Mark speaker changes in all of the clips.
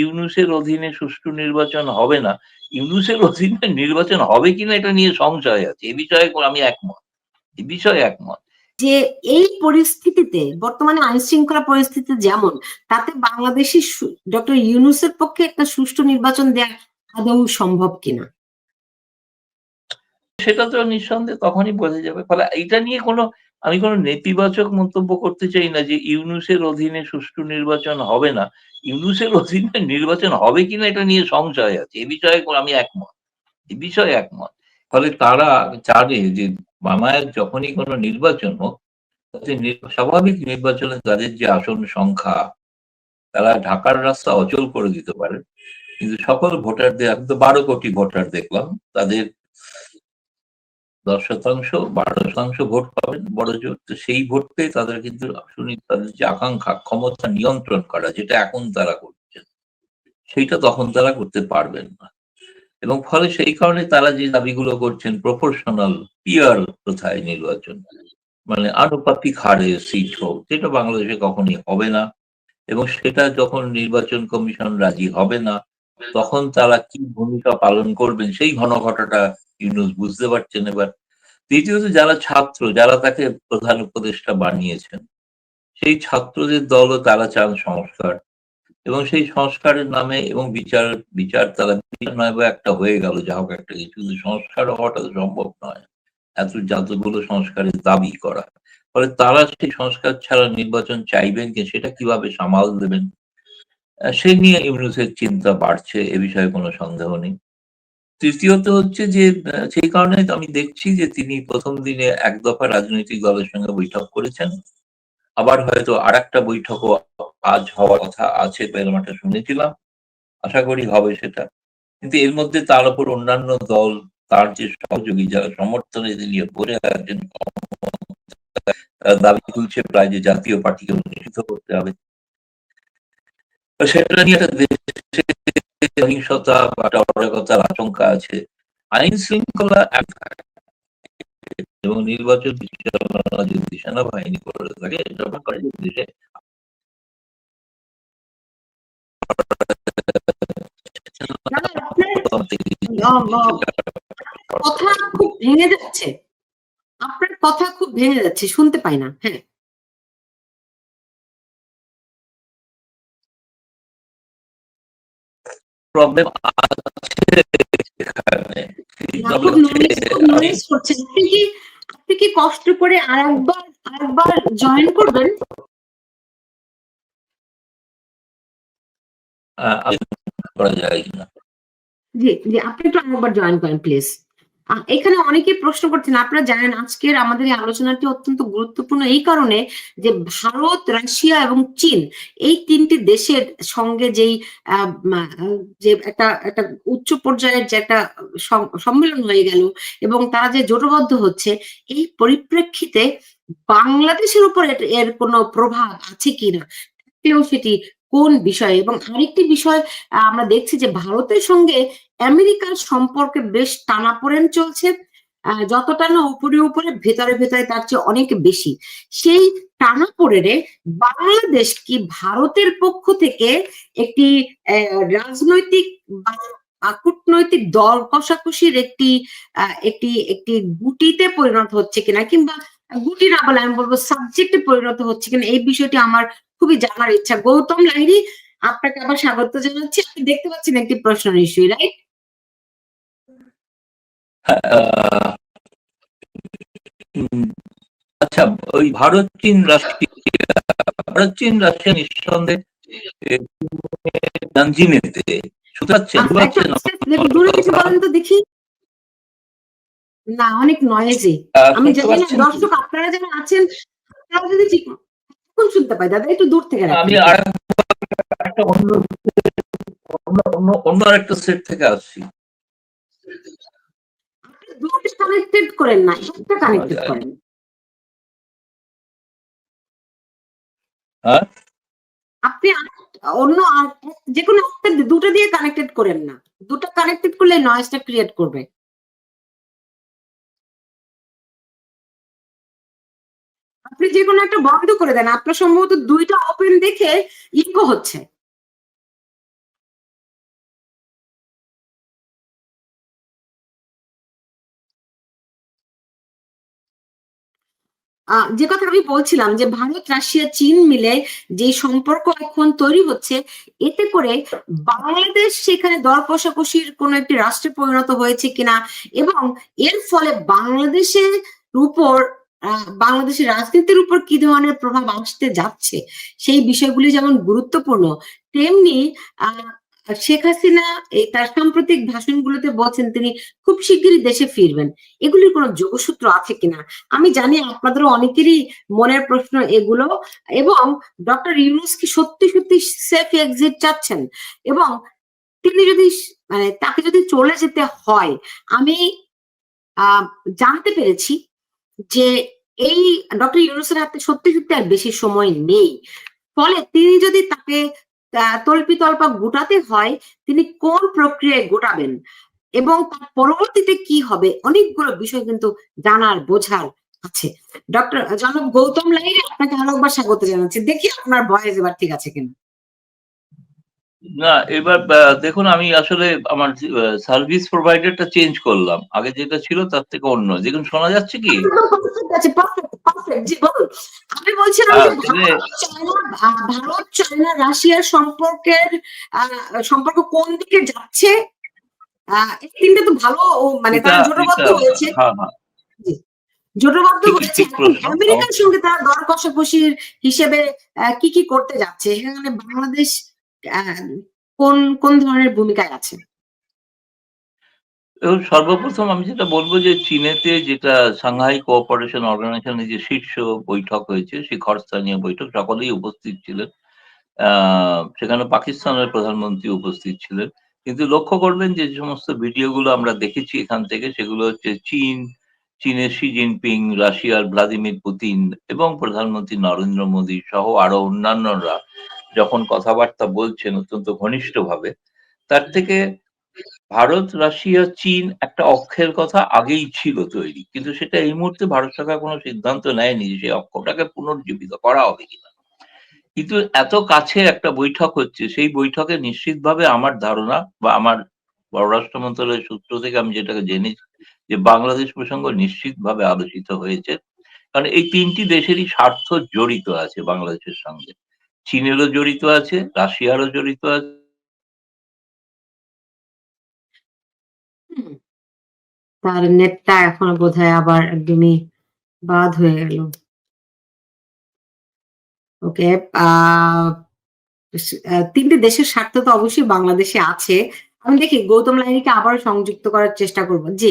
Speaker 1: ইউনুসের অধীনে সুষ্ঠু নির্বাচন হবে না। ইউনুসের অধীনে নির্বাচন হবে কিনা এটা নিয়ে সংশয় আছে। এ বিষয়ে আমি একমত। এ বিষয়ে একমত।
Speaker 2: যে এই পরিস্থিতিতে বর্তমানে আইন শৃঙ্খলা পরিস্থিতি যেমন তাতে বাংলাদেশি ডক্টর ইউনুসের পক্ষে একটা সুষ্ঠু নির্বাচন দেওয়া আদৌ সম্ভব কিনা?
Speaker 1: সেটা তো নিঃসন্দেহে তখনই বোঝা যাবে। ফলে এটা নিয়ে কোনো আমি কোনো নেতিবাচক মন্তব্য করতে চাই না যে ইউনুসের অধীনে সুষ্ঠু নির্বাচন হবে না। ইউনুসের অধীনে নির্বাচন হবে কিনা এটা নিয়ে সংশয় আছে। এ বিষয়ে আমি একমত। এ বিষয়ে একমত। ফলে তারা চারে যে মামায়ের যখনই কোনো নির্বাচন হোক স্বাভাবিক নির্বাচনে তাদের যে আসন সংখ্যা, তারা ঢাকার রাস্তা অচল করে দিতে পারে। কিন্তু সকল ভোটারদের, আমি তো বারো কোটি ভোটার দেখলাম, তাদের দশ শতাংশ, বারো শতাংশ ভোট পাবেন, বড় জোর। তো সেই ভোট পেয়ে তাদের কিন্তু শুনি তাদের যে আকাঙ্ক্ষা, ক্ষমতা নিয়ন্ত্রণ করা, যেটা এখন তারা করছেন সেইটা তখন তারা করতে পারবেন না। এবং ফলে সেই কারণে তারা যে দাবিগুলো করছেন প্রফেশনাল পিয়ার কোথায় নির্বাচন? মানে আনুপাতিক হারে সিট হোক যেটা বাংলাদেশে কখনই হবে না। এবং সেটা যখন নির্বাচন কমিশন রাজি হবে না তখন তারা কি ভূমিকা পালন করবেন, সেই ঘনঘটাটা ইউনুস বুঝতে পারছেন এবার। দ্বিতীয়ত যারা ছাত্র, যারা তাকে প্রধান উপদেষ্টা বানিয়েছেন, সেই ছাত্রদের দলও তারা চান সংস্কার। এবং সেই সংস্কারের নামে এবং বিচার বিচার তারা নয় একটা হয়ে গেল, যা হোক একটা কিছু। কিন্তু সংস্কার হওয়াটা সম্ভব নয়। এত যতগুলো সংস্কারের দাবি করা। ফলে তারা সেই সংস্কার ছাড়া নির্বাচন চাইবেন কি, সেটা কীভাবে সামাল দেবেন? সে নিয়ে ইউনুসের চিন্তা বাড়ছে, এ বিষয়ে কোনো সন্দেহ নেই। তৃতীয়ত হচ্ছে যে সেই কারণে আমি দেখছি যে তিনি প্রথম দিনে এক দফা রাজনৈতিক দলের সঙ্গে বৈঠক করেছেন। আবার হয়তো আর একটা বৈঠকও আজ হওয়ার কথা আছে মাঠে শুনেছিলাম। আশা করি হবে সেটা। কিন্তু এর মধ্যে তার উপর অন্যান্য দল, তার যে সহযোগী, যারা সমর্থনে পড়ে আছেন দাবি তুলছে প্রায় যে জাতীয় পার্টিকে নিষিদ্ধ করতে হবে। সেটা নিয়ে একটা দেশে সহিংসতা বা অরাজকতার আশঙ্কা আছে। আইন শৃঙ্খলা এবং নির্বাচন যদি সেনাবাহিনী করে থাকে দেশে
Speaker 2: কথা খুব ভেঙে যাচ্ছে। আপনার কথা খুব ভেঙে যাচ্ছে, শুনতে পাই না হ্যাঁ।
Speaker 1: প্রবলেম আছে।
Speaker 2: আপনি কি কষ্ট করে আরেকবার আরেকবার জয়েন করবেন? জি জি আপনি একটু আরেকবার জয়েন করেন প্লিজ এখানে অনেকে প্রশ্ন করছেন, আপনারা জানেন আজকের আমাদের এই আলোচনাটি অত্যন্ত গুরুত্বপূর্ণ এই কারণে যে ভারত, রাশিয়া এবং চীন এই তিনটি দেশের সঙ্গে যেই যে একটা একটা উচ্চ পর্যায়ের যে একটা সম্মেলন হয়ে গেল এবং তারা যে জোটবদ্ধ হচ্ছে, এই পরিপ্রেক্ষিতে বাংলাদেশের উপর এর কোনো প্রভাব আছে কিনা? সেটি কোন বিষয়ে? এবং আরেকটি বিষয় আমরা দেখছি যে ভারতের সঙ্গে আমেরিকার সম্পর্কে বেশ টানাপোড়েন চলছে। যতটা না উপরে উপরে, ভেতরে ভেতরে তার চেয়ে অনেক বেশি। সেই টানাপোড়েনে বাংলাদেশ কি ভারতের পক্ষ থেকে একটি রাজনৈতিক বা কূটনৈতিক দল কষাকষির একটি একটি একটি গুটিতে পরিণত হচ্ছে কিনা? কিংবা গুটি না বলে আমি বলব সাবজেক্টে পরিণত হচ্ছে কিনা? এই বিষয়টি আমার খুবই জানার ইচ্ছা। গৌতম লাহিরি আপনাকে আবার স্বাগত জানাচ্ছি। আপনি দেখতে পাচ্ছেন একটি প্রশ্ন নিশ্চয়ই রাইট
Speaker 1: আচ্ছা ওই ভারত চীন রাষ্ট্রীয় ভারত চীন রাশিয়া নিঃসন্দেহে নানজিনেতে
Speaker 2: দূরে কিছু বলেন তো দেখি। না অনেক নয়েজি আমি জানি না দর্শক আপনারা যারা আছেন আপনারা যদি ঠিক এখন শুনতে পাই? দাদা একটু দূর থেকে
Speaker 1: আমি অন্য অন্য অন্য আরেকটা সেট থেকে আসছি
Speaker 2: দুটো কানেক্টেড করেন না একটা কানেক্টেড
Speaker 1: আচ্ছা।
Speaker 2: করেন।
Speaker 1: হ্যাঁ?
Speaker 2: আপনি অন্য যে কোনো একটা দুটো দিয়ে কানেক্টেড করেন না। দুটো কানেক্টেড করলে নয়েজটা ক্রিয়েট করবে। আপনি যে কোনো একটা বন্ধ করে দেন, আপনার সম্ভবত দুইটা ওপেন দেখে ইকো হচ্ছে। যে কথা আমি বলছিলাম যে ভারত, রাশিয়া, চীন মিলে যে সম্পর্ক এখন তৈরি হচ্ছে, এতে করে বাংলাদেশ সেখানে দর কষাকষির কোন একটি রাষ্ট্রে পরিণত হয়েছে কিনা এবং এর ফলে বাংলাদেশের উপর বাংলাদেশের রাজনীতির উপর কি ধরনের প্রভাব আসতে যাচ্ছে? সেই বিষয়গুলি যেমন গুরুত্বপূর্ণ, তেমনি শেখ হাসিনা এই তার সাম্প্রতিক ভাষণগুলোতে বলছেন তিনি খুব শিগগিরই দেশে ফিরবেন। এগুলির কোনো যোগসূত্র আছে কিনা? আমি জানি আপনাদের অনেকেরই মনের প্রশ্ন এগুলো এবং ডক্টর ইউনুস কি সত্যি সত্যি সেফ এক্সিট চাচ্ছেন? এবং তিনি যদি মানে তাকে যদি চলে যেতে হয়, আমি, আহ, জানতে পেরেছি যে এই ডক্টর ইউনুসের হাতে সত্যি সত্যি আর বেশি সময় নেই। ফলে তিনি যদি তাকে আহ, তল্পিতল্পা গোটাতে হয় তিনি কোন প্রক্রিয়ায় গোটাবেন? এবং তার পরবর্তীতে কি হবে? অনেকগুলো বিষয় কিন্তু জানার বোঝার আছে। ডক্টর জনাব গৌতম লাইনে আপনাকে অনেকবার স্বাগত জানাচ্ছি। দেখি আপনার বয়স এবার ঠিক আছে কিনা।
Speaker 1: না এবার দেখুন আমি আসলে আমার সার্ভিস প্রোভাইডারটা চেঞ্জ করলাম। আগে যেটা ছিল তার থেকে অন্য। দেখুন শোনা যাচ্ছে কি?
Speaker 2: আমি বলছিলাম
Speaker 1: হ্যাঁ, মানে-
Speaker 2: ভারত চায়না রাশিয়ার সম্পর্কের সম্পর্ক কোন দিকে যাচ্ছে? তিনটা তো ভালো মানে তারা জোটবদ্ধ হয়েছে।
Speaker 1: হ্যাঁ হ্যাঁ।
Speaker 2: জোটবদ্ধ হয়েছে। আমেরিকার সঙ্গে তারা দর কষাকষির হিসেবে কি কি করতে যাচ্ছে? এখানে বাংলাদেশ কোন কোন ধরনের ভূমিকায় আছে?
Speaker 1: সর্বপ্রথম আমি যেটা বলব যে চীনেতে যেটা সাংহাই কোঅপারেশন অর্গানাইজেশনের যে শীর্ষ বৈঠক হয়েছে শিখরস্থানীয় বৈঠক, সকলেই উপস্থিত ছিলেন। সেখানে পাকিস্তানের প্রধানমন্ত্রী উপস্থিত ছিলেন। কিন্তু লক্ষ্য করবেন যে সমস্ত ভিডিওগুলো আমরা দেখেছি এখান থেকে, সেগুলো হচ্ছে চীন, চীনের শি জিনপিং রাশিয়ার ভ্লাদিমির পুতিন এবং প্রধানমন্ত্রী নরেন্দ্র মোদী সহ আরও অন্যান্যরা। যখন কথাবার্তা বলছেন অত্যন্ত ঘনিষ্ঠভাবে, তার থেকে ভারত, রাশিয়া, চীন একটা অক্ষের কথা আগেই ছিল তৈরি। কিন্তু সেটা এই মুহূর্তে ভারত সরকার কোনো সিদ্ধান্ত নেয়নি যে সেই অক্ষটাকে পুনর্জীবিত করা হবে কিনা। কিন্তু এত কাছে একটা বৈঠক হচ্ছে, সেই বৈঠকে নিশ্চিতভাবে আমার ধারণা বা আমার পররাষ্ট্র মন্ত্রণালয়ের সূত্র থেকে আমি যেটাকে জেনেছি যে বাংলাদেশ প্রসঙ্গ নিশ্চিতভাবে আলোচিত হয়েছে। কারণ এই তিনটি দেশেরই স্বার্থ জড়িত আছে বাংলাদেশের সঙ্গে। চীনেরও জড়িত আছে রাশিয়ারও জড়িত আছে।
Speaker 2: তার নেটটা এখনও বোধহয় আবার একদমই বাদ হয়ে গেল। ওকে তিনটে দেশের স্বার্থ তো অবশ্যই বাংলাদেশে আছে। আমি দেখি গৌতম লাহিড়ীকে আবার সংযুক্ত করার চেষ্টা করব। জি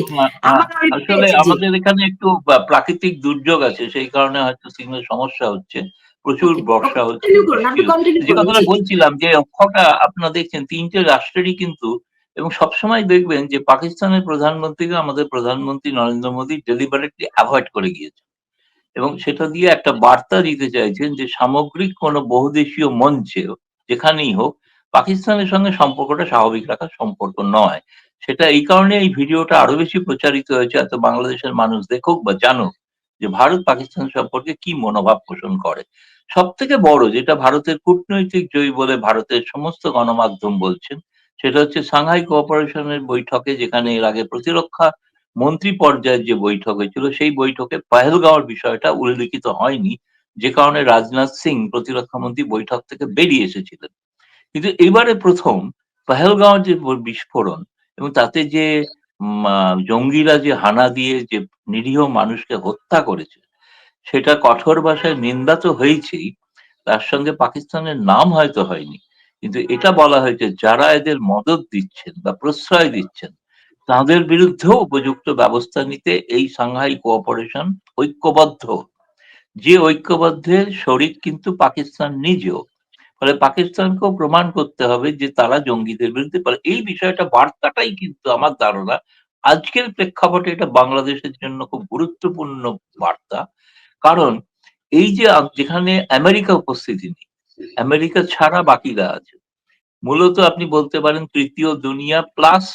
Speaker 1: আসলে আমাদের এখানে একটু প্রাকৃতিক দুর্যোগ আছে সেই কারণে হয়তো সিগন্যাল সমস্যা হচ্ছে। প্রচুর বর্ষা হচ্ছে যে কথাটা বলছিলাম যে অক্ষটা আপনারা দেখছেন তিনটে রাষ্ট্রেরই কিন্তু এবং সবসময় দেখবেন যে পাকিস্তানের প্রধানমন্ত্রীকে আমাদের প্রধানমন্ত্রী নরেন্দ্র মোদী ডেলিবারেটলি অ্যাভয়েড করে গিয়েছে এবং সেটা দিয়ে একটা বার্তা দিতে চাইছেন যে সামগ্রিক কোনো বহুদেশীয় মঞ্চে যেখানেই হোক পাকিস্তানের সঙ্গে সম্পর্কটা স্বাভাবিক রাখার সম্পর্ক নয়। সেটা এই কারণে এই ভিডিওটা আরও বেশি প্রচারিত হয়েছে এত বাংলাদেশের মানুষ দেখুক বা জানুক। যে ভারত পাকিস্তান সম্পর্কে কি মনোভাব পোষণ করে। সব থেকে বড় যেটা ভারতের কূটনৈতিক জয়ী বলে ভারতের সমস্ত গণমাধ্যম বলছেন, সেটা হচ্ছে সাংহাই কোঅপারেশনের বৈঠকে, যেখানে এর আগে প্রতিরক্ষা মন্ত্রী পর্যায়ের যে বৈঠক হয়েছিল, সেই বৈঠকে পাহেলগাঁওর বিষয়টা উল্লেখিত হয়নি, যে কারণে রাজনাথ সিং প্রতিরক্ষা মন্ত্রী বৈঠক থেকে বেরিয়ে এসেছিলেন। কিন্তু এবারে প্রথম পাহেলগাঁওর যে বিস্ফোরণ এবং তাতে যে জঙ্গিরা যে হানা দিয়ে যে নিরীহ মানুষকে হত্যা করেছে, সেটা কঠোর ভাষায় নিন্দা তো হয়েছেই, তার সঙ্গে পাকিস্তানের নাম হয়তো হয়নি, কিন্তু এটা বলা হয়েছে যারা এদের মদত দিচ্ছেন বা প্রশ্রয় দিচ্ছেন, তাদের বিরুদ্ধেও উপযুক্ত ব্যবস্থা নিতে এই সাংহাই কোঅপারেশন ঐক্যবদ্ধ। যে ঐক্যবদ্ধের শরিক কিন্তু পাকিস্তান নিজেও ফলে পাকিস্তানকেও প্রমাণ করতে হবে যে তারা জঙ্গিদের বিরুদ্ধে পারে। এই বিষয়টা, বার্তাটাই কিন্তু আমার ধারণা আজকের প্রেক্ষাপটে এটা বাংলাদেশের জন্য খুব গুরুত্বপূর্ণ বার্তা। কারণ এই যে যেখানে আমেরিকা উপস্থিতি নেই, আমেরিকা ছাড়া বাকিরা আছে। মূলত আপনি বলতে পারেন তৃতীয় দুনিয়া প্লাস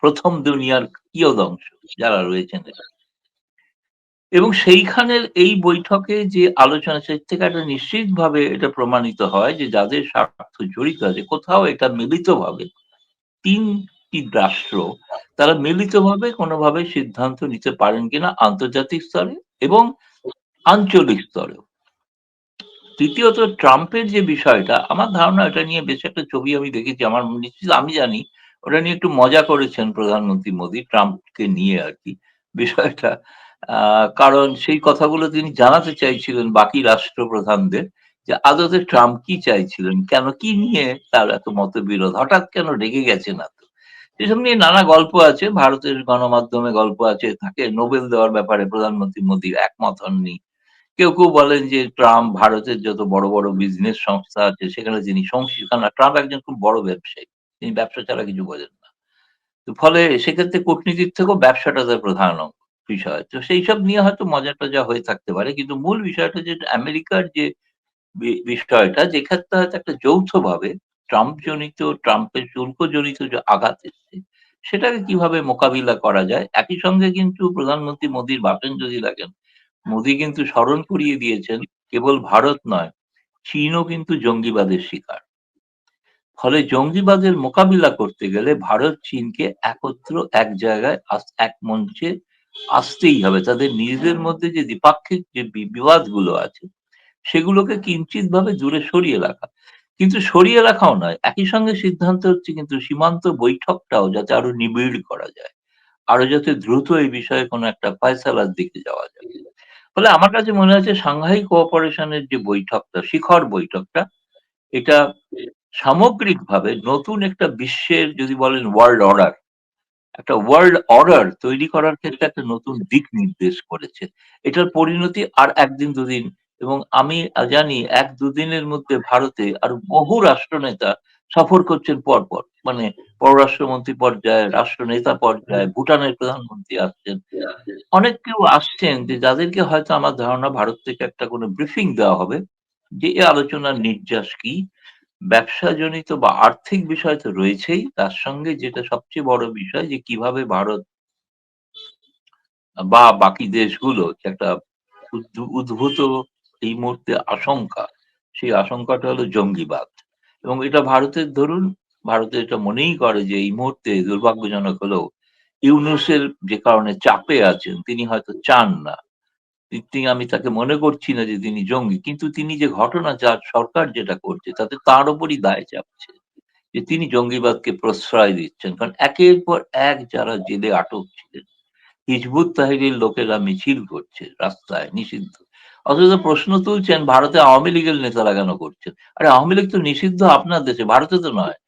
Speaker 1: প্রথম দুনিয়ার কিয়দংশ যারা রয়েছেন। এবং সেইখানের এই বৈঠকে যে আলোচনা সে থেকে একটা নিশ্চিতভাবে এটা প্রমাণিত হয় যে যাদের স্বার্থ জড়িত আছে, কোথাও এটা মিলিতভাবে তিনটি রাষ্ট্র, তারা মিলিতভাবে কোনোভাবে সিদ্ধান্ত নিতে পারেন কিনা আন্তর্জাতিক স্তরে এবং আঞ্চলিক স্তরেও। তৃতীয়ত ট্রাম্পের যে বিষয়টা, আমার ধারণা এটা নিয়ে বেশ একটা ছবি আমি দেখেছি। আমার নিশ্চিত আমি জানি, ওটা নিয়ে একটু মজা করেছেন প্রধানমন্ত্রী মোদি, ট্রাম্পকে নিয়ে আর কি বিষয়টা। কারণ সেই কথাগুলো তিনি জানাতে চাইছিলেন বাকি রাষ্ট্রপ্রধানদের যে আদতে ট্রাম্প কি চাইছিলেন? কেন কি নিয়ে তার এত মতবিরোধ? হঠাৎ কেন রেগে গেছেন এত? এসব নিয়ে নানা গল্প আছে। ভারতের গণমাধ্যমে গল্প আছে। তাকে নোবেল দেওয়ার ব্যাপারে প্রধানমন্ত্রী মোদি একমত হননি। কেউ, কেউ বলেন যে ট্রাম্প ভারতের যত বড়, বড় বিজনেস সংস্থা আছে সেখানে তিনি সংশ্লি কারণ ট্রাম্প একজন খুব বড় ব্যবসায়ী। তিনি ব্যবসা ছাড়া কিছু বোঝেন না। তো ফলে সেক্ষেত্রে কূটনীতির থেকেও ব্যবসাটা তার প্রধান অং বিষয়। তো সেইসব নিয়ে হয়তো মজা-টজা হয়ে থাকতে পারে। কিন্তু মূল বিষয়টা যে আমেরিকার যে বিষয়টা যে ক্ষেত্রে হয়তো একটা যৌথভাবে ট্রাম্প জনিত ট্রাম্পের শুল্কজনিত যে আঘাত এসছে সেটাকে কীভাবে মোকাবিলা করা যায়? একই সঙ্গে কিন্তু প্রধানমন্ত্রী মোদির ভাষণ যদি দেখেন, মোদি কিন্তু স্মরণ করিয়ে দিয়েছেন কেবল ভারত নয়, চীনও কিন্তু জঙ্গিবাদের শিকার। ফলে জঙ্গিবাদের মোকাবিলা করতে গেলে ভারত চীনকে একত্র এক জায়গায় এক মঞ্চে আসতেই হবে। তাদের নিজেদের মধ্যে যে দ্বিপাক্ষিক যে বিবাদগুলো আছে সেগুলোকে কিঞ্চিত ভাবে দূরে সরিয়ে রাখা। কিন্তু সরিয়ে রাখাও নয়, একই সঙ্গে সিদ্ধান্ত হচ্ছে কিন্তু সীমান্ত বৈঠকটাও যাতে আরও নিবিড় করা যায়। আরও যাতে দ্রুত এই বিষয়ে কোনো একটা ফয়সালার দিকে যাওয়া যায়। ফলে আমার কাছে মনে হচ্ছে সাংহাই কোঅপারেশনের যে বৈঠকটা, শিখর বৈঠকটা এটা সামগ্রিকভাবে নতুন একটা বিশ্বের যদি বলেন ওয়ার্ল্ড অর্ডার, একটা ওয়ার্ল্ড অর্ডার তৈরি করার ক্ষেত্রে একটা নতুন দিক নির্দেশ করেছে। এটার পরিণতি আর একদিন দুদিন এবং আমি জানি এক দুদিনের মধ্যে ভারতে আর বহু রাষ্ট্রনেতা সফর করছেন পরপর। মানে পররাষ্ট্রমন্ত্রী পর্যায়ে, রাষ্ট্রনেতা পর্যায়ে, ভুটানের প্রধানমন্ত্রী আসছেন। অনেক কেউ আসছেন যে যাদেরকে হয়তো আমার ধারণা ভারত থেকে একটা কোনো ব্রিফিং দেওয়া হবে যে এ আলোচনার নির্যাস কি? ব্যবসাজনিত বা আর্থিক বিষয় তো রয়েছেই। তার সঙ্গে যেটা সবচেয়ে বড় বিষয় যে কীভাবে ভারত বা বাকি দেশগুলো একটা উদ্ভু উদ্ভূত এই মুহূর্তে আশঙ্কা, সেই আশঙ্কাটা হলো জঙ্গিবাদ। এবং এটা ভারতের ধরুন, ভারত এটা মনেই করে যে এই মুহূর্তে দুর্ভাগ্যজনক হলেও ইউনুসের যে কারণে চাপে আছেন তিনি হয়তো চান না। তি তি আমি তাকে মনে করছি না যে তিনি জঙ্গি। কিন্তু তিনি যে ঘটনা যার সরকার যেটা করছে তাতে তার উপরই দায় চাপছে। যে তিনি জঙ্গিবাদকে প্রশ্রয় দিচ্ছেন। কারণ একের পর এক যারা জেলে আটক ছিলেন, হিজবুত তাহরির লোকেরা মিছিল করছে রাস্তায় নিষিদ্ধ। অথচ প্রশ্ন তুলছেন ভারতে আওয়ামী লীগের নেতারা কেন করছেন? আরে আওয়ামী লীগ তো নিষিদ্ধ আপনার দেশে, ভারতে তো নয়।